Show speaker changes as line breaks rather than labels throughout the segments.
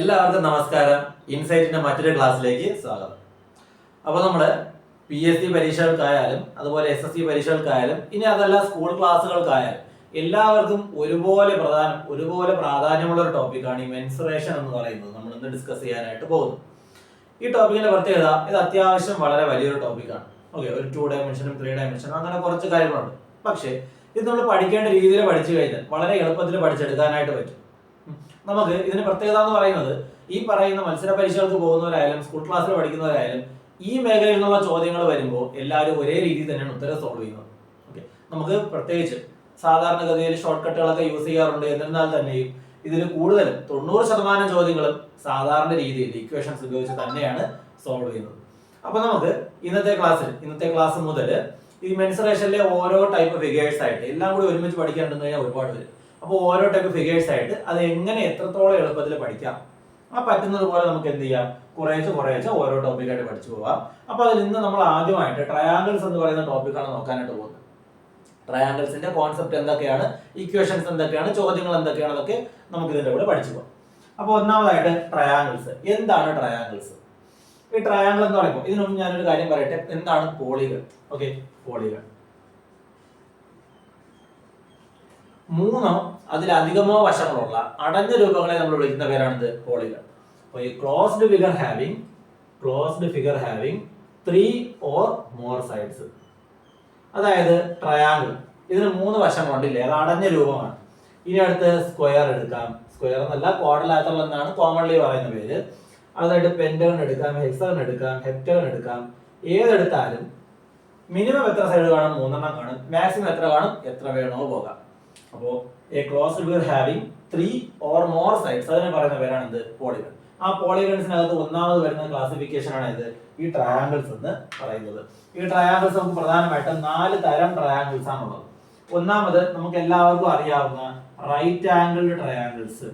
എല്ലാവർക്കും നമസ്കാരം. ഇൻസൈറ്റിന്റെ മറ്റൊരു ക്ലാസ്സിലേക്ക് സ്വാഗതം. അപ്പോൾ നമ്മൾ പി എസ് സി പരീക്ഷകൾക്കായാലും അതുപോലെ എസ് എസ് സി പരീക്ഷകൾക്കായാലും ഇനി അതല്ല സ്കൂൾ ക്ലാസ്സുകൾക്കായാലും എല്ലാവർക്കും ഒരുപോലെ പ്രധാനം ഒരുപോലെ പ്രാധാന്യമുള്ള ഒരു ടോപ്പിക്കാണ് ഈ മെൻസുറേഷൻ എന്ന് പറയുന്നത്. നമ്മൾ ഇന്ന് ഡിസ്കസ് ചെയ്യാനായിട്ട് പോകുന്നു. ഈ ടോപ്പിക്കിന്റെ പ്രത്യേകത ഇത് അത്യാവശ്യം വളരെ വലിയൊരു ടോപ്പിക്കാണ് ഓക്കെ ഒരു ടു ഡയമെൻഷനും ത്രീ ഡയമെൻഷനും അങ്ങനെ കുറച്ച് കാര്യങ്ങളുണ്ട്. പക്ഷേ ഇത് നമ്മൾ പഠിക്കേണ്ട രീതിയിൽ പഠിച്ചു കഴിഞ്ഞാൽ വളരെ എളുപ്പത്തിൽ പഠിച്ചെടുക്കാനായിട്ട് പറ്റും. നമുക്ക് ഇതിന് പ്രത്യേകത എന്ന് പറയുന്നത് ഈ പറയുന്ന മത്സര പരീക്ഷകൾക്ക് പോകുന്നവരായാലും സ്കൂൾ ക്ലാസ്സിൽ പഠിക്കുന്നവരായാലും ഈ മേഖലയിൽ നിന്നുള്ള ചോദ്യങ്ങൾ വരുമ്പോൾ എല്ലാവരും ഒരേ രീതിയിൽ തന്നെയാണ് ഉത്തരം സോൾവ് ചെയ്യുന്നത്. ഓക്കെ നമുക്ക് പ്രത്യേകിച്ച് സാധാരണഗതിയിൽ ഷോർട്ട് കട്ടുകളൊക്കെ യൂസ് ചെയ്യാറുണ്ട്. എന്നിരുന്നാൽ തന്നെയും ഇതിൽ കൂടുതലും തൊണ്ണൂറ് ശതമാനം ചോദ്യങ്ങളും സാധാരണ രീതിയിൽ ഇക്വേഷൻസ് ഉപയോഗിച്ച് തന്നെയാണ് സോൾവ് ചെയ്യുന്നത്. അപ്പൊ നമുക്ക് ഇന്നത്തെ ക്ലാസ്സിൽ ഇന്നത്തെ ക്ലാസ് മുതൽ ഈ മെൻസറേഷനിലെ ഓരോ ടൈപ്പ് ഫിഗേഴ്സ് ആയിട്ട് എല്ലാം കൂടി ഒരുമിച്ച് പഠിക്കാൻ കഴിഞ്ഞാൽ ഒരുപാട് വരും അപ്പോൾ ഓരോ ടൈപ്പ് ഫിഗേഴ്സ് ആയിട്ട് അത് എങ്ങനെ എത്രത്തോളം എളുപ്പത്തിൽ പഠിക്കാം? ആ പറ്റുന്നത് പോലെ നമുക്ക് എന്ത് ചെയ്യാം? കുറേശ്ശെ കുറേശ്ശെ ഓരോ ടോപ്പിക്കായിട്ട് പഠിച്ചു പോവാം. അപ്പോൾ അതിൽ ഇന്ന് നമ്മൾ ആദ്യമായിട്ട് ട്രയാംഗിൾസ് എന്ന് പറയുന്ന ടോപ്പിക്കാണ് നോക്കാനായിട്ട് പോകുന്നത്. ട്രയാംഗിൾസിന്റെ കോൺസെപ്റ്റ് എന്തൊക്കെയാണ്? ഇക്വേഷൻസ് എന്തൊക്കെയാണ്? ചോദ്യങ്ങൾ എന്തൊക്കെയാണ്? അതൊക്കെ നമുക്ക് ഇതിന്റെ കൂടെ പഠിച്ചു പോകാം അപ്പോൾ ഒന്നാമതായിട്ട് ട്രയാംഗിൾസ് എന്താണ് ട്രയാംഗിൾസ് ഈ ട്രയാംഗിൾ എന്ന് പറയുമ്പോൾ ഇതിനൊന്നും ഞാനൊരു കാര്യം പറയട്ടെ? എന്താണ് പോളികൾ? ഓക്കെ പോളികൾ. മൂന്നോ അതിലധികമോ വശങ്ങളുള്ള അടഞ്ഞ രൂപങ്ങളെ നമ്മൾ വിളിക്കുന്ന പേരാണിത് പോളികൾ. അപ്പോൾ ഈ closed figure having closed figure having three or more sides. അതായത് ട്രയാങ്കിൾ. ഇതിന് മൂന്ന് വശങ്ങളുണ്ടില്ലേ അത് അടഞ്ഞ രൂപമാണ്. ഇനി അടുത്ത് സ്ക്വയർ എടുക്കാം. സ്ക്വയർ എന്നല്ല ക്വാഡലാറ്ററൽ എന്നാണ് കോമൺലി പറയുന്ന പേര്. അതായിട്ട് പെന്റഗൺ എടുക്കാം ഹെക്സഗൺ എടുക്കാം ഹെപ്റ്റഗൺ എടുക്കാം. ഏതെടുത്താലും മിനിമം എത്ര സൈഡ് കാണും? മൂന്നെണ്ണം കാണും. മാക്സിമം എത്ര കാണും? എത്ര വേണോ പോകാം. അപ്പോൾ a close figure having three or more sides അതിനെ പറയുന്ന പേരാണ് ഇത് പോളിഗൺ ആ പോളിഗൺസിനകത്ത് ഒന്നാമത് വരുന്ന ക്ലാസിഫിക്കേഷൻ ആണ് ഇത് ഈ ട്രയാംഗിൾസ് എന്ന് പറയുന്നത്. ഈ ട്രയാംഗിൾസ് നമുക്ക് പ്രധാനമായിട്ടും നാല് തരം ട്രയാംഗിൾസ് ആണുള്ളത്. ഒന്നാമത് നമുക്ക് എല്ലാവർക്കും അറിയാവുന്ന right angled triangles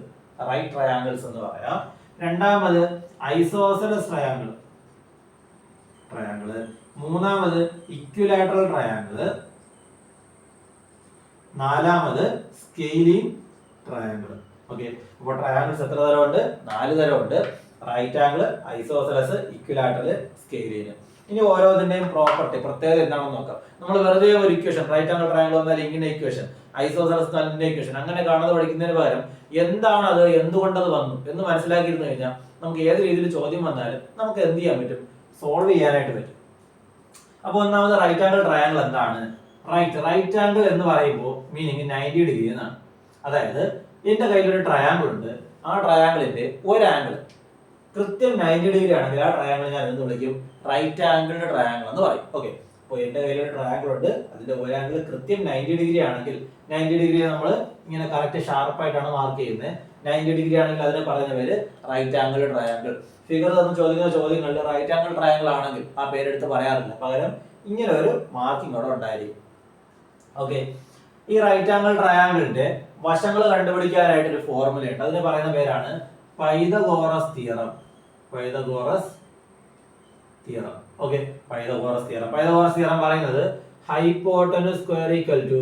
right triangles എന്ന് പറയാം. രണ്ടാമത് ഐസോസലസ് ട്രയാംഗിൾ ട്രയാങ്കിൾ മൂന്നാമത് ഇക്വിലാറ്ററൽ ട്രയാങ്കിൾ നാലാമത് സ്കെയിലിംഗ് ട്രയാങ്കിൾ ഓക്കെ അപ്പോൾ ട്രയാങ്കിൾസ് എത്ര തരമുണ്ട്? നാല് തരമുണ്ട്. Right angle isosceles equilateral scalene ഇനി ഓരോന്നിന്റെയും പ്രോപ്പർട്ടി പ്രത്യേകത എന്താണെന്ന് നോക്കാം. നമ്മൾ വെറുതെ ഒരു ഇക്വേഷൻ റൈറ്റ് ആംഗിൾ ട്രയാങ്കിൾ വന്നാൽ ഇങ്ങനെ ഇക്വേഷൻ ഐസോസലസ് നാലിന്റെ ഇക്വേഷൻ അങ്ങനെ കാണാതെ പഠിക്കുന്നതിന് പകരം എന്താണ് അത് എന്തുകൊണ്ടത് വന്നു എന്ന് മനസ്സിലാക്കിയിരുന്നു കഴിഞ്ഞാൽ നമുക്ക് ഏത് രീതിയിൽ ചോദ്യം വന്നാലും നമുക്ക് എന്ത് ചെയ്യാൻ പറ്റും? സോൾവ് ചെയ്യാനായിട്ട് പറ്റും. അപ്പോൾ ഒന്നാമത് റൈറ്റ് ആംഗിൾ ട്രയാങ്കിൾ എന്താണ്? റൈറ്റ് റൈറ്റ് ആംഗിൾ എന്ന് പറയുമ്പോൾ മീനിങ് നയന്റി ഡിഗ്രി എന്നാണ്. അതായത് എന്റെ കയ്യിലൊരു ട്രയാങ്കിൾ ഉണ്ട്. ആ ട്രയാങ്കിളിന്റെ ഒരു ആംഗിൾ കൃത്യം നയന്റി ഡിഗ്രി ആണെങ്കിൽ ആ ട്രയാങ്കിൾ ഞാൻ എന്ത് വിളിക്കും? റൈറ്റ് ആംഗിളിന്റെ ട്രയാങ്കിൾ എന്ന് പറയും. ഓക്കെ അപ്പോൾ എന്റെ കയ്യിലൊരു ട്രയാങ്കിൾ ഉണ്ട്. അതിന്റെ ഒരു ആംഗിൾ കൃത്യം നയന്റി ഡിഗ്രി ആണെങ്കിൽ നയന്റി ഡിഗ്രി നമ്മൾ ഇങ്ങനെ കറക്റ്റ് ഷാർപ്പായിട്ടാണ് മാർക്ക് ചെയ്യുന്നത്. നയന്റി ഡിഗ്രി ആണെങ്കിൽ അതിനെ പറയുന്ന പേര് റൈറ്റ് ആംഗിൾ ട്രയാങ്കിൾ ഫിഗർ തന്ന് ചോദിക്കുന്ന ചോദ്യങ്ങളിൽ റൈറ്റ് ആംഗിൾ ട്രയാങ്കിൾ ആണെങ്കിൽ ആ പേരെടുത്ത് പറയാറില്ല. പകരം ഇങ്ങനെ ഒരു മാർക്കിംഗ് അവിടെ ഉണ്ടായിരിക്കും. ഓക്കെ ഈ റൈറ്റ് ആംഗിൾ ട്രയാങ്കിളിന്റെ വശങ്ങൾ കണ്ടുപിടിക്കാനായിട്ട് ഒരു ഫോർമുല ഉണ്ട്. അതിന് പറയുന്ന പേരാണ് Pythagoras theorem. Pythagoras theorem. Okay Pythagoras theorem. Pythagoras theorem പറയുന്നത് hypotenuse square equal to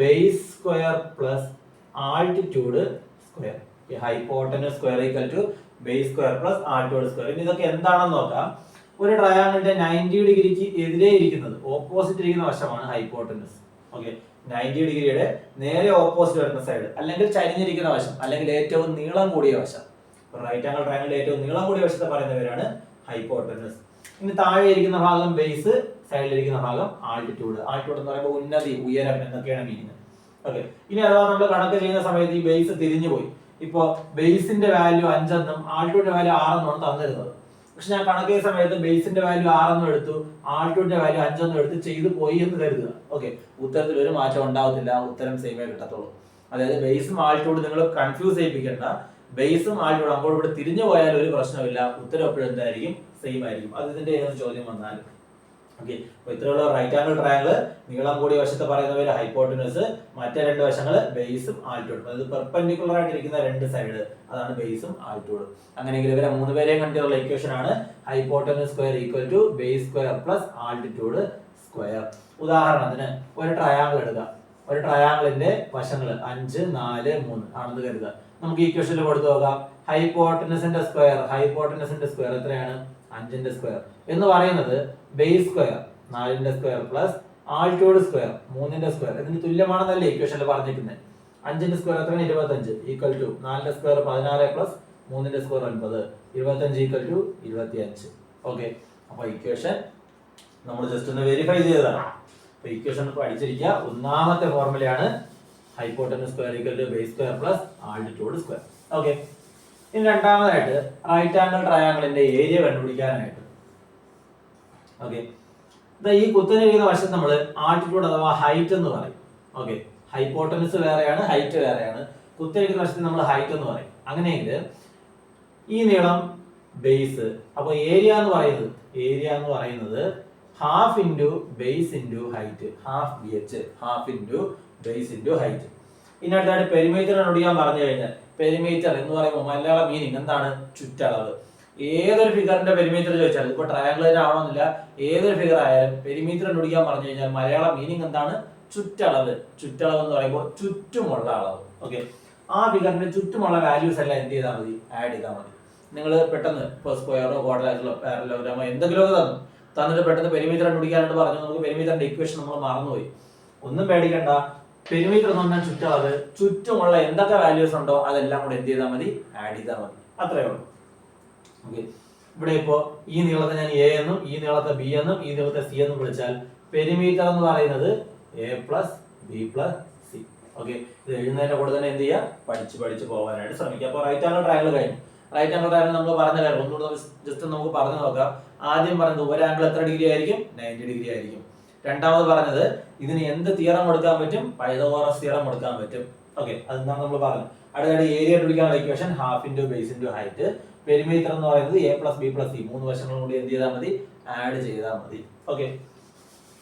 base square plus altitude square hypotenuse square equal to base square plus altitude square ഇനി ഇതൊക്കെ എന്താണെന്ന് നോക്കാം. ഒരു ട്രയാങ്കിളിന്റെ നയന്റി ഡിഗ്രിക്ക് എതിരെ ഇരിക്കുന്നത് ഓപ്പോസിറ്റ് ഇരിക്കുന്ന വശമാണ് ഹൈപ്പോട്ടനസ് ഓക്കെ നയന്റി ഡിഗ്രിയുടെ നേരെ ഓപ്പോസിറ്റ് വരുന്ന സൈഡ് അല്ലെങ്കിൽ ചരിഞ്ഞിരിക്കുന്ന വശം. അല്ലെങ്കിൽ ഏറ്റവും നീളം കൂടിയ വശം. റൈറ്റ് ആംഗിൾ ട്രയാങ്കിളിന്റെ ഏറ്റവും നീളം കൂടിയ വശത്തെ പറയുന്നവരാണ് ഹൈപ്പോട്ടനസ് ഇനി താഴെ ഇരിക്കുന്ന ഭാഗം ബേസ് സൈഡിലിരിക്കുന്ന ഭാഗം ആൾട്ടിറ്റ്യൂഡ് ആൾട്ടിറ്റ്യൂഡ് എന്ന് പറയുമ്പോൾ ഉന്നതി ഉയരം എന്നൊക്കെയാണ് മീനിങ് ഓക്കെ ഇനി അഥവാ നമ്മൾ കണക്ക് ചെയ്യുന്ന സമയത്ത് ഈ ബേസ് തിരിഞ്ഞു പോയി ഇപ്പോ ബേസിന്റെ വാല്യൂ അഞ്ചെന്നും ആൾട്ടിറ്റ്യൂഡിന്റെ വാല്യൂ ആറെന്നുമാണ് തന്നിരുന്നത്. പക്ഷെ ഞാൻ കണക്ക് സമയത്ത് ബേസിന്റെ വാല്യൂ ആറെന്നും എടുത്തു ആൾട്ടൂടിന്റെ വാല്യൂ അഞ്ചെന്നും എടുത്ത് ചെയ്തു പോയി എന്ന് കരുതുക. ഓക്കെ ഉത്തരത്തിൽ ഒരു മാറ്റം ഉണ്ടാവത്തില്ല. ഉത്തരം സെയിമേ കിട്ടത്തുള്ളൂ. അതായത് ബേസും ആൾട്ടൂട് നിങ്ങൾ കൺഫ്യൂസ് ചെയ്യിപ്പിക്കേണ്ട. ബേസും ആൾട്ടിറ്റ്യൂഡ് അപ്പോൾ ഇവിടെ തിരിഞ്ഞു പോയാൽ ഒരു പ്രശ്നമില്ല ഉത്തരം എപ്പോഴും എന്തായിരിക്കും? സെയിം ആയിരിക്കും. അത് ഇതിന്റെ ഏത് ചോദ്യം വന്നാലും. ഓക്കെ അപ്പൊ ഇത്രയുള്ള റൈറ്റ് ആംഗിൾ ട്രയാങ്കിൾ നീളം കൂടിയ വശത്ത് പറയുന്ന പോലെ ഹൈപ്പോട്ടിനസ് മറ്റേ രണ്ട് വശങ്ങൾ ബേസും ആൾട്ടിറ്റ്യൂഡും അതായത് പെർപെൻഡിക്കുലർ ആയിട്ട് ഇരിക്കുന്ന രണ്ട് സൈഡ് അതാണ് ബേസും ആൾട്ടിറ്റ്യൂഡും അങ്ങനെയെങ്കിൽ ഇവരെ മൂന്ന് പേരെയും കണ്ടിട്ടുള്ള ഇക്വേഷൻ ആണ് hypotenuse square equal to base square plus altitude square ഉദാഹരണത്തിന് ഒരു ട്രയാങ്കിൾ എടുക്കുക. ഒരു ട്രയാങ്കിളിന്റെ വശങ്ങൾ അഞ്ച് നാല് മൂന്ന് ആണെന്ന് കരുതുക. നമുക്ക് ഇക്വേഷനിൽ കൊടുത്തു നോക്കാം. ഹൈപ്പോട്ടനസിന്റെ സ്ക്വയർ ഹൈപ്പോട്ടനസിന്റെ സ്ക്വയർ എത്രയാണ്? അഞ്ചിന്റെ സ്ക്വയർ. എന്ന് പറയുന്നത് ബേസ് സ്ക്വയർ നാലിന്റെ സ്ക്വയർ പ്ലസ് ആൾട്ടിറ്റ്യൂഡ് സ്ക്വയർ മൂന്നിന്റെ സ്ക്വയർ. ഇതിന് തുല്യമാണെന്നല്ലേ ഇക്വേഷനിൽ പറഞ്ഞിരിക്കുന്നത് അഞ്ചിന്റെ സ്ക്വയർ എത്രയാണ്? ഇരുപത്തഞ്ച്. ഈക്വൽ ടു നാലിന്റെ സ്ക്വയർ പതിനാറ് പ്ലസ് മൂന്നിന്റെ സ്ക്വയർ ഒൻപത്. ഇരുപത്തഞ്ച് ഈക്വൽ ടു ഇരുപത്തി അഞ്ച് ഓക്കെ അപ്പൊ ഇക്വേഷൻ നമ്മൾ ജസ്റ്റ് ഒന്ന് വെരിഫൈ ചെയ്തതാണ്. അപ്പൊ ഇക്വേഷൻ പഠിച്ചിരിക്കുക ഒന്നാമത്തെ ഫോർമുലയാണ് hypotenuse square equal to base square plus altitude square okay ഇനി രണ്ടാമതായിട്ട് റൈറ്റ് ആംഗിൾ ട്രയാംഗിളിന്റെ ഏരിയ കണ്ടുപിടിക്കാനായിട്ട്. ഓക്കെ ഈ കുത്തനെഴുതുന്ന വശത്ത് നമ്മൾ ആൾട്ടിറ്റ്യൂഡ് അഥവാ ഹൈറ്റ് എന്ന് പറയും. ഓക്കെ ഹൈപ്പോട്ടനസ് വേറെയാണ് ഹൈറ്റ് വേറെയാണ്. കുത്തനെഴുതുന്ന വശത്ത് നമ്മൾ ഹൈറ്റ് എന്ന് പറയും. അങ്ങനെയെങ്കിൽ ഈ നീളം ബേസ് അപ്പോൾ ഏരിയ എന്ന് പറയുന്നത് ഏരിയ എന്ന് പറയുന്നത് half into base into height half B H half into base into height ഇനി അടുത്തായിട്ട് പെരിമീറ്റർ കണ്ടുപിടിക്കാൻ പറഞ്ഞു കഴിഞ്ഞാൽ പെരിമീറ്റർ എന്ന് പറയുമ്പോൾ മലയാള മീനിങ് എന്താണ്? ചുറ്റളവ്. ഏതൊരു ഫിഗറിന്റെ പെരിമീറ്റർ ചോദിച്ചാൽ ഇപ്പൊ ട്രയാംഗിൾ ആവണമെന്നില്ല. ഏതൊരു ഫിഗർ ആയാലും പെരിമീറ്റർ കണ്ടുപിടിക്കാൻ പറഞ്ഞു കഴിഞ്ഞാൽ മലയാള മീനിങ് എന്താണ്? ചുറ്റളവ്. ചുറ്റളവ് എന്ന് പറയുമ്പോൾ ചുറ്റുമുള്ള അളവ്. ഓക്കെ ആ ഫിഗറിന്റെ ചുറ്റുമുള്ള വാല്യൂസ് എല്ലാം എന്ത് ചെയ്താൽ മതി? ആഡ് ചെയ്താൽ മതി. നിങ്ങൾ പെട്ടെന്ന് ഇപ്പോൾ സ്ക്വയറോ ക്വാഡ്രാറ്ററോ പാരലോഗ്രാമോ എന്തെങ്കിലുമൊക്കെ തന്നു. തന്നിട്ട് പെട്ടെന്ന് പെരിമീറ്റർ കണ്ടുപിടിക്കാനായിട്ട് പറഞ്ഞു. നമുക്ക് പെരിമീറ്ററിന്റെ ഇക്വേഷൻ നമ്മൾ മറന്നുപോയി. ഒന്നും പേടിക്കണ്ട. പെരിമീറ്റർ എന്ന് പറഞ്ഞാൽ അത് ചുറ്റുമുള്ള എന്തൊക്കെ വാല്യൂസ് ഉണ്ടോ അതെല്ലാം കൂടെ എന്ത് ചെയ്താൽ മതി? ആഡ് ചെയ്താൽ മതി. അത്രേ ഉള്ളൂ. ഓക്കെ ഇവിടെ ഇപ്പോ ഈ നീളത്തെ ഞാൻ എ എന്നും ഈ നീളത്തെ ബി എന്നും ഈ നീളത്തെ സി എന്നും വിളിച്ചാൽ പെരിമീറ്റർ എന്ന് പറയുന്നത് A plus B plus C okay ഇത് എഴുതുന്നതിന്റെ കൂടെ തന്നെ എന്ത് ചെയ്യുക പഠിച്ച് പഠിച്ച് പോകാനായിട്ട് ശ്രമിക്കുക അപ്പോൾ റൈറ്റ് ആംഗിൾ ട്രയൽ കഴിഞ്ഞു. റൈറ്റ് ആംഗിൾ ട്രയൽ നമ്മൾ പറഞ്ഞ കാര്യം ഒന്നുകൂടെ ജസ്റ്റ് നമുക്ക് പറഞ്ഞു നോക്കാം. ആദ്യം പറഞ്ഞത് ഒരു ആംഗിൾ എത്ര ഡിഗ്രി ആയിരിക്കും? നയന്റി ഡിഗ്രി ആയിരിക്കും. രണ്ടാമത് പറഞ്ഞത് ഇതിന് എന്ത് തിയറം കൊടുക്കാൻ പറ്റും? പൈതഗോറസ് തിയറം കൊടുക്കാൻ പറ്റും. ഓക്കെ അതെന്താണ് നമ്മൾ പറഞ്ഞു. അടുത്ത ഏരിയ വിളിക്കാനുള്ള equation half into base into height perimeter എന്ന് പറയുന്നത് A plus B plus C മൂന്ന് വശങ്ങളും കൂടി എന്ത് ചെയ്താൽ മതി? ആഡ് ചെയ്താൽ മതി. ഓക്കെ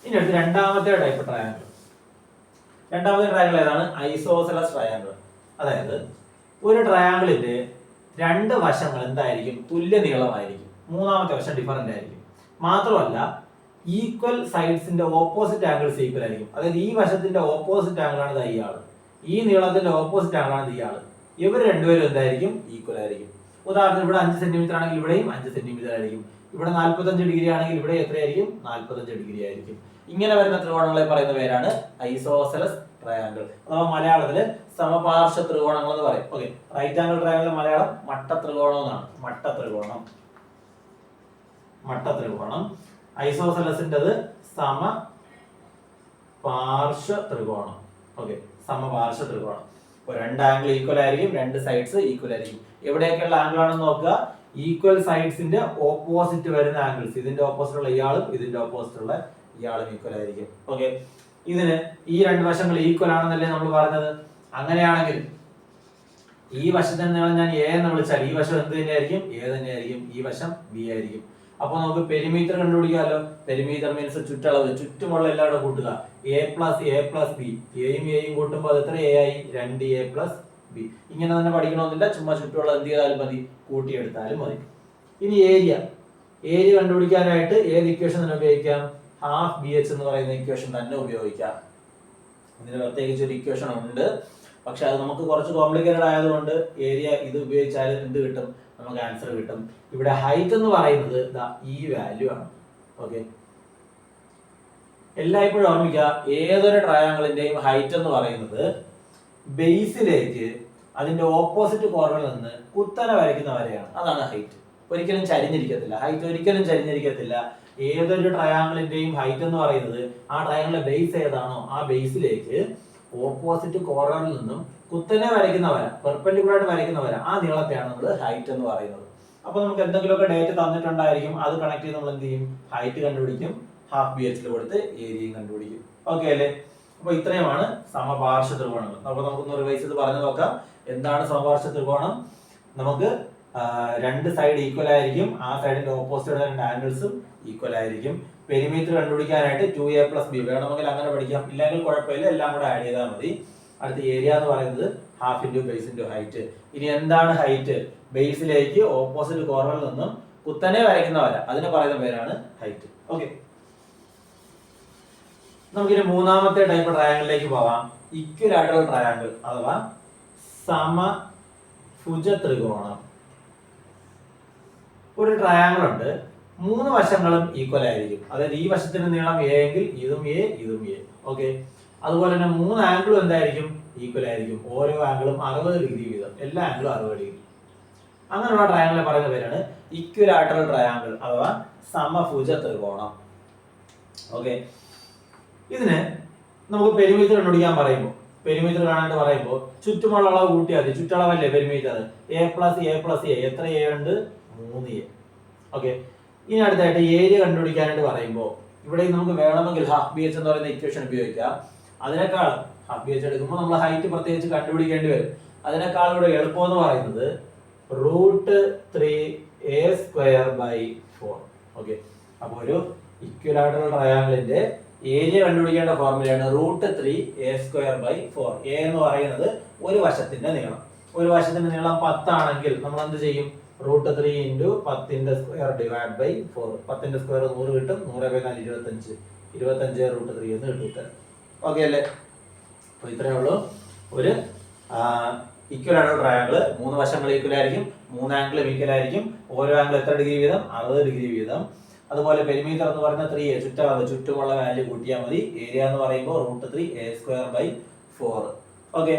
ഇനി അടുത്ത് രണ്ടാമത്തെ ടൈപ്പ് ട്രയാങ്കിൾ രണ്ടാമത്തെ ട്രയാങ്കിൾ ഏതാണ്? ഐസോസലസ് ട്രയാങ്കിൾ അതായത് ഒരു ട്രയാങ്കിളിന്റെ രണ്ട് വശങ്ങൾ എന്തായിരിക്കും? തുല്യ നീളമായിരിക്കും. മൂന്നാമത്തെ വശം ഡിഫറന്റ് ആയിരിക്കും. മാത്രമല്ല ഈക്വൽ സൈഡ്സിന്റെ ഓപ്പോസിറ്റ് ആംഗിൾസ് ഈക്വൽ ആയിരിക്കും. അതായത് ഈ വശത്തിന്റെ ഓപ്പോസിറ്റ് ആംഗിൾ ആണ് ഇയാൾ ഈ നീളത്തിന്റെ ഓപ്പോസിറ്റ് ആംഗിൾ ആണ് ഇയാൾ ഇവർ രണ്ടുപേരും എന്തായിരിക്കും? ഈക്വൽ ആയിരിക്കും. ഉദാഹരണത്തിന് ഇവിടെ അഞ്ച് സെന്റിമീറ്റർ ആണെങ്കിൽ ഇവിടെയും അഞ്ച് സെന്റിമീറ്റർ ആയിരിക്കും. ഇവിടെ നാൽപ്പത്തഞ്ച് ഡിഗ്രി ആണെങ്കിൽ ഇവിടെ എത്രയായിരിക്കും? നാൽപ്പത്തഞ്ച് ഡിഗ്രി ആയിരിക്കും. ഇങ്ങനെ വരുന്ന ത്രികോണങ്ങളെ പറയുന്ന പേരാണ് ഐസോസലസ് ട്രയാങ്കിൾ അഥവാ മലയാളത്തിൽ സമപാർശ്വ ത്രികോണങ്ങൾ എന്ന് പറയും. Okay right angle triangle Malayalam മട്ട ത്രികോണം എന്നാണ്. മട്ട ത്രികോണം. മട്ട ത്രികോണം. ഐസോസലസിന്റെത് സമ പാർശ്വ ത്രികോണം. ഓക്കെ സമപാർശ്വ ത്രികോണം. ഇപ്പോൾ രണ്ട് ആംഗിൾ ഈക്വൽ ആയിരിക്കും രണ്ട് സൈഡ്സ് ഈക്വൽ ആയിരിക്കും. എവിടെയൊക്കെയുള്ള ആംഗിൾ ആണെന്ന് നോക്കുക? ഈക്വൽ സൈഡ്സിന്റെ ഓപ്പോസിറ്റ് വരുന്ന ആംഗിൾസ് ഇതിന്റെ ഓപ്പോസിറ്റ് ഉള്ള ഇയാളും ഇതിന്റെ ഓപ്പോസിറ്റ് ഉള്ള ഇയാളും ഈക്വൽ ആയിരിക്കും. ഓക്കെ ഇതിന് ഈ രണ്ട് വശങ്ങൾ ഈക്വൽ ആണെന്നല്ലേ നമ്മൾ പറഞ്ഞത്? അങ്ങനെയാണെങ്കിൽ ഈ വശത്തെ ഞാൻ എ എന്ന് വിളിച്ചാൽ ഈ വശം എന്ത് തന്നെയായിരിക്കും? എ തന്നെയായിരിക്കും. ഈ വശം ബി ആയിരിക്കും. അപ്പൊ നമുക്ക് പെരിമീറ്റർ കണ്ടുപിടിക്കാമല്ലോ പെരിമീറ്റർ മീൻസ് ചുറ്റളവ്. ചുറ്റുമുള്ള എല്ലാവരും കൂട്ടുക. A plus A plus B എയും എയും കൂട്ടുമ്പോൾ അത് എത്ര എ ആയി? രണ്ട് എ പ്ലസ് ബി ഇങ്ങനെ തന്നെ പഠിക്കണമെന്നില്ല. ചുമ്മാ ചുറ്റുമുള്ള എന്ത് ചെയ്താലും മതി. കൂട്ടിയെടുത്താലും മതി. ഇനി ഏരിയ ഏരിയ കണ്ടുപിടിക്കാനായിട്ട് ഏത് ഇക്വേഷൻ തന്നെ ഉപയോഗിക്കാം? ഹാഫ് ബി എച്ച് എന്ന് പറയുന്ന ഇക്വേഷൻ തന്നെ ഉപയോഗിക്കാം. ഇതിന് പ്രത്യേകിച്ച് ഒരു ഇക്വേഷൻ ഉണ്ട്. പക്ഷെ അത് നമുക്ക് കുറച്ച് കോംപ്ലിക്കേറ്റഡ് ആയതുകൊണ്ട് ഏരിയ ഇത് ഉപയോഗിച്ചാൽ എന്ത് കിട്ടും? നമുക്ക് ആൻസർ കിട്ടും. ഇവിടെ ഹൈറ്റ് എന്ന് പറയുന്നത് ഈ വാല്യൂ ആണ്. ഓക്കെ എല്ലായ്പ്പോഴും ഓർമ്മിക്കുക ഏതൊരു ട്രയാങ്കിളിന്റെയും ഹൈറ്റ് എന്ന് പറയുന്നത് ബേസിലേക്ക് അതിന്റെ ഓപ്പോസിറ്റ് കോർണറിൽ നിന്ന് കുത്തനെ വരയ്ക്കുന്ന വരെയാണ്. അതാണ് ഹൈറ്റ് ഒരിക്കലും ചരിഞ്ഞിരിക്കത്തില്ല. ഹൈറ്റ് ഒരിക്കലും ചരിഞ്ഞിരിക്കത്തില്ല. ഏതൊരു ട്രയാങ്കിളിന്റെയും ഹൈറ്റ് എന്ന് പറയുന്നത് ആ ട്രയാങ്കിളിന്റെ ബേസ് ഏതാണോ ആ ബേസിലേക്ക് ഓപ്പോസിറ്റ് കോർണറിൽ നിന്നും കുത്തനെ വരയ്ക്കുന്ന വര പെർപെൻഡിക്കുലർ ആയിട്ട് വരയ്ക്കുന്ന വര ആ നീളത്തെയാണ് നമ്മൾ ഹൈറ്റ് എന്ന് പറയുന്നത്. അപ്പോൾ നമുക്ക് എന്തെങ്കിലുമൊക്കെ ഡേറ്റ് തന്നിട്ടുണ്ടായിരിക്കും അത് കണക്ട് ചെയ്ത് നമ്മൾ എന്ത് ചെയ്യും? ഹൈറ്റ് കണ്ടുപിടിക്കും ഹാഫ് ബി എച്ചിൽ കൊടുത്ത് ഏരിയയും കണ്ടുപിടിക്കും. ഓക്കെ അല്ലേ? അപ്പോൾ ഇത്രയുമാണ് സമപാർശ്വ ത്രികോണങ്ങൾ അപ്പോൾ നമുക്കൊന്ന് റിവൈസ് ചെയ്ത് പറഞ്ഞു നോക്കാം. എന്താണ് സമപാർശ്വ ത്രികോണം? നമുക്ക് രണ്ട് സൈഡ് ഈക്വൽ ആയിരിക്കും. ആ സൈഡിന്റെ ഓപ്പോസിറ്റ് രണ്ട് ആംഗിൾസും ഈക്വൽ ആയിരിക്കും. പെരിമീറ്റർ കണ്ടുപിടിക്കാനായിട്ട് ടു എ പ്ലസ് ബി വേണമെങ്കിൽ അങ്ങനെ പഠിക്കാം. ഇല്ലെങ്കിൽ കുഴപ്പമില്ല എല്ലാം കൂടെ ആഡ് ചെയ്താൽ മതി. അടുത്ത ഏരിയ എന്ന് പറയുന്നത് half into base into height ഇനി എന്താണ് ഹൈറ്റ് ബേസിലേക്ക് ഓപ്പോസിറ്റ് കോർണറിൽ നിന്നും കുത്തനെ വരയ്ക്കുന്ന വര അതിന് പറയുന്ന പേരാണ് ഹൈറ്റ് ഓക്കെ നമുക്കിനി മൂന്നാമത്തെ ടൈപ്പ് ട്രയാങ്കിളിലേക്ക് പോവാം. ഇക്വലാറ്ററൽ ട്രയാങ്കിൾ അഥവാ സമഭുജ ത്രികോണം ഒരു ട്രയാങ്കിൾ ഉണ്ട്. മൂന്ന് വശങ്ങളും ഈക്വൽ ആയിരിക്കും. അതായത് ഈ വശത്തിന്റെ നീളം എ എങ്കിൽ ഇതും എ ഇതും എ ഓക്കെ അതുപോലെ തന്നെ മൂന്ന് ആംഗിളും എന്തായിരിക്കും? ഈക്വൽ ആയിരിക്കും. ഓരോ ആംഗിളും അറുപത് ഡിഗ്രി വീതം. എല്ലാ ആംഗിളും അറുപത് ഡിഗ്രി അങ്ങനെയുള്ള ട്രയാങ്കിളെ പറയുന്ന പേരാണ് ഇക്വലാറ്ററൽ ട്രയാങ്കിൾ അഥവാ സമഭുജ ത്രികോണം. ഓക്കെ ഇതിന് നമുക്ക് പെരിമീറ്റർ കണ്ടുപിടിക്കാൻ പറയുമ്പോൾ പെരിമീറ്റർ കാണാനായിട്ട് പറയുമ്പോൾ ചുറ്റുമുള്ള അളവ് കൂട്ടിയാൽ മതി ചുറ്റളവല്ലേ perimeter A plus A plus A എത്ര എ ഉണ്ട്? മൂന്ന് എ ഓക്കെ ഇനി അടുത്തായിട്ട് ഏരിയ കണ്ടുപിടിക്കാനായിട്ട് പറയുമ്പോൾ ഇവിടെ നമുക്ക് വേണമെങ്കിൽ ഹാഫ് ബി എച്ച് എന്ന് പറയുന്ന ഇക്വേഷൻ ഉപയോഗിക്കാം. അതിനേക്കാൾ ഹാഫ് ബി എച്ച് എടുക്കുമ്പോൾ നമ്മൾ ഹൈറ്റ് പ്രത്യേകിച്ച് കണ്ടുപിടിക്കേണ്ടി വരും. അതിനേക്കാൾ ഇവിടെ എളുപ്പം എന്ന് പറയുന്നത് root three A square by four okay അപ്പോൾ ഒരു ഇക്വലാട്രൽ ട്രയാങ്കിളിന്റെ ഏരിയ കണ്ടുപിടിക്കേണ്ട ഫോർമുലയാണ് root three A square by four A എന്ന് പറയുന്നത് ഒരു വശത്തിന്റെ നീളം. ഒരു വശത്തിന്റെ നീളം പത്താണെങ്കിൽ നമ്മൾ എന്ത് ചെയ്യും? റൂട്ട് ത്രീ ഇന്റു പത്തിന്റെ സ്ക്വയർ ഡിവൈഡ് ബൈ ഫോർ. പത്തിന്റെ സ്ക്വയർ നൂറ് കിട്ടും നൂറ് ബൈ നാല് ഇരുപത്തഞ്ച്. ഇരുപത്തഞ്ച് റൂട്ട് ത്രീ എന്ന് കിട്ടും ഓക്കെ അല്ലേ? അപ്പോൾ ഇത്രയേ ഉള്ളൂ. ഒരു ഇക്വലായിട്ടുള്ള ട്രയാങ്കിൾ മൂന്ന് വശങ്ങൾ ഈക്വൽ ആയിരിക്കും മൂന്ന് ആംഗിൾ ഈക്വൽ ആയിരിക്കും. ഓരോ ആംഗിൾ എത്ര ഡിഗ്രി വീതം? അറുപത് ഡിഗ്രി വീതം. അതുപോലെ പെരിമീറ്റർ എന്ന് പറഞ്ഞാൽ ത്രീ എ ചുറ്റളവ് ചുറ്റുമുള്ള വാല്യൂ കൂട്ടിയാൽ മതി. ഏരിയ എന്ന് പറയുമ്പോൾ root three A square by four okay.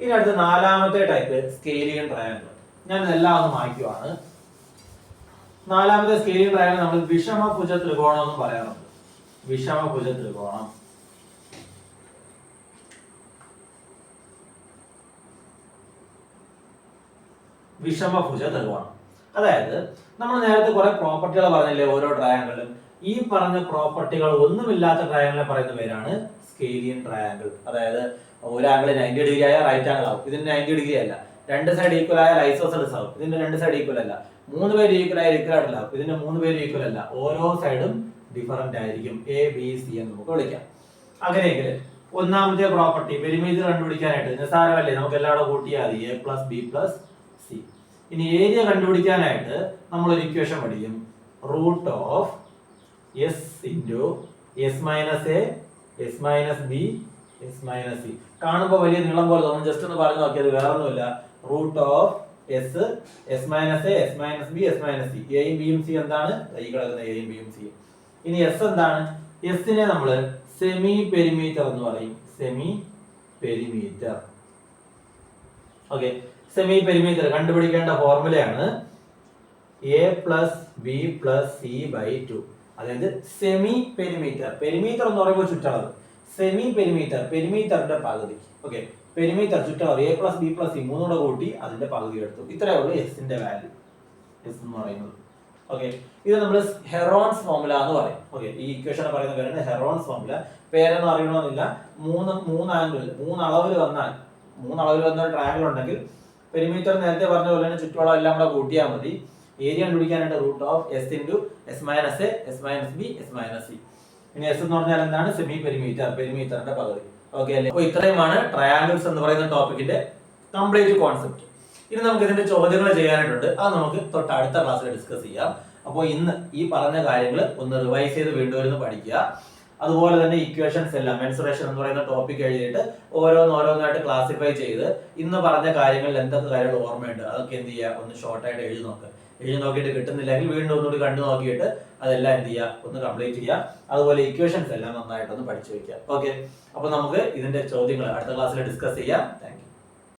ഇനി അടുത്ത നാലാമത്തെ ടൈപ്പ് സ്കെയിലിയൻ ട്രയാങ്കിൾ ഞാൻ ഇതെല്ലാം ഒന്ന് മായ്ക്കുവാണ്. നാലാമത്തെ സ്കെയിലിയൻ ട്രയാങ്കിൾ നമ്മൾ വിഷമഭുജ ത്രികോണം എന്ന് പറയാറുണ്ട്. വിഷമഭുജ ത്രികോണം. വിഷമഭുജ ത്രികോണം. അതായത് നമ്മൾ നേരത്തെ കുറെ പ്രോപ്പർട്ടികൾ പറഞ്ഞില്ലേ ഓരോ ട്രയാങ്കിളും ഈ പറഞ്ഞ പ്രോപ്പർട്ടികൾ ഒന്നുമില്ലാത്ത ട്രയാങ്കിളിനെ പറയുന്ന പേരാണ് സ്കെയിലിയൻ ട്രയാങ്കിൾ അതായത് ഒരു ആംഗിൾ നയന്റി ഡിഗ്രി ആയ റൈറ്റ് ആംഗിൾ ആവും. ഇതിന് നയന്റി ഡിഗ്രി അല്ല. രണ്ട് സൈഡ് ഈക്വൽ ആയ ഐസോസെൽസ് ആവും. ഇതിന്റെ രണ്ട് സൈഡ് ഈക്വൽ അല്ല. മൂന്ന് പേര് ഈക്വൽ ആയ ഇക്വലാറ്ററൽ ആവും ഇതിന്റെ മൂന്ന് പേര് ഈക്വൽ അല്ല. ഓരോ സൈഡും ഡിഫറന്റ് ആയിരിക്കും. എ ബി സി എന്ന് നമുക്ക് വിളിക്കാം. അങ്ങനെയെങ്കിൽ ഒന്നാമത്തെ പ്രോപ്പർട്ടി പെരിമീറ്റർ കണ്ടുപിടിക്കാനായിട്ട് നിസ്സാരമല്ലേ? നമുക്ക് എല്ലാവരും കൂട്ടിയാൽ മതി. A plus B plus C ഇനി ഏരിയ കണ്ടുപിടിക്കാനായിട്ട് നമ്മൾ ഒരു ഇക്വേഷൻ പഠിക്കും. Root of S into S minus A S minus B S minus C കാണുമ്പോൾ വലിയ നീളം പോലെ തോന്നും. ജസ്റ്റ് ഒന്ന് പറഞ്ഞു നോക്കിയത് വേറെ ഒന്നുമില്ല root of S S minus A S minus B S minus C എയും ബിയും സി എന്താണ്? ഈ കിടക്കുന്ന എയും ബിയും സി ഇനി എസ് എന്താണ്? എസിനെ നമ്മൾ സെമി പെരിമീറ്റർ എന്ന് പറയും. Semi perimeter okay semi perimeter കണ്ടുപിടിക്കേണ്ട ഫോർമുലയാണ് A plus B plus C by two അതായത് സെമി പെരിമീറ്റർ പെരിമീറ്റർ എന്ന് പറയുമ്പോൾ ചുറ്റളവ്. സെമി പെരിമീറ്റർ പെരിമീറ്ററിന്റെ പകുതി ഓക്കെ പെരിമീറ്റർ ചുറ്റളവ് A plus B plus C മൂന്നൂടെ കൂട്ടി അതിന്റെ പകുതി എടുത്തു. ഇത്രയേ ഉള്ളൂ എസിന്റെ വാല്യൂ എസ് എന്ന് പറയുന്നത്. ഓക്കെ ഇത് നമ്മൾ ഹെറോൺസ് ഫോമുല എന്ന് പറയും. ഓക്കെ ഈ ഇക്വേഷൻ പറയുന്ന പേരാണ് ഹെറോൺസ് ഫോമുല പേരെന്ന് അറിയണമെന്നില്ല. മൂന്ന് മൂന്ന് ആംഗിൾ മൂന്ന് വന്നാൽ മൂന്ന് അളവിൽ വന്ന ഒരു ട്രയാങ്കിൾ ഉണ്ടെങ്കിൽ പെരിമീറ്റർ നേരത്തെ പറഞ്ഞ പോലെ തന്നെ ചുറ്റോളം എല്ലാം കൂടെ കൂട്ടിയാൽ മതി. ഏരിയ കണ്ടുപിടിക്കാനായിട്ട് root of S into S minus A S minus B S minus C ഇനി എസ് എന്ന് പറഞ്ഞാൽ എന്താണ്? സെമി പെരിമീറ്റർ പെരിമീറ്ററിന്റെ പകുതി. ഓക്കെ അല്ലേ? അപ്പോൾ ഇത്രയുമാണ് ട്രയാംഗിൾസ് എന്ന് പറയുന്ന ടോപ്പിക്കിന്റെ കംപ്ലീറ്റ് കോൺസെപ്റ്റ് ഇനി നമുക്ക് ഇതിന്റെ ചോദ്യങ്ങൾ ചെയ്യാനായിട്ടുണ്ട്. അത് നമുക്ക് തൊട്ട് അടുത്ത ക്ലാസ്സിൽ ഡിസ്കസ് ചെയ്യാം. അപ്പോൾ ഇന്ന് ഈ പറഞ്ഞ കാര്യങ്ങൾ ഒന്ന് റിവൈസ് ചെയ്ത് വീണ്ടും വരുന്ന പഠിക്കുക. അതുപോലെ തന്നെ ഇക്വേഷൻസ് എല്ലാം മെൻസുറേഷൻ എന്ന് പറയുന്ന ടോപ്പിക് എഴുതിയിട്ട് ഓരോന്ന് ഓരോന്നായിട്ട് ക്ലാസിഫൈ ചെയ്ത് ഇന്ന് പറഞ്ഞ കാര്യങ്ങളിൽ എന്തൊക്കെ കാര്യങ്ങൾ ഓർമ്മയുണ്ട്? അതൊക്കെ എന്ത് ചെയ്യുക? ഒന്ന് ഷോർട്ടായിട്ട് എഴുതി നോക്കുക എഴുതി നോക്കിയിട്ട് കിട്ടുന്നില്ലെങ്കിൽ വീണ്ടും ഒന്നുകൂടി കണ്ടു നോക്കിയിട്ട് അതെല്ലാം എന്ത് ചെയ്യുക ഒന്ന് കംപ്ലീറ്റ് ചെയ്യുക അതുപോലെ ഇക്വേഷൻസ് എല്ലാം നന്നായിട്ടൊന്ന് പഠിച്ചു വെക്കുക ഓക്കെ അപ്പൊ നമുക്ക് ഇതിന്റെ ചോദ്യങ്ങൾ അടുത്ത ക്ലാസ്സിൽ ഡിസ്കസ് ചെയ്യാം. താങ്ക്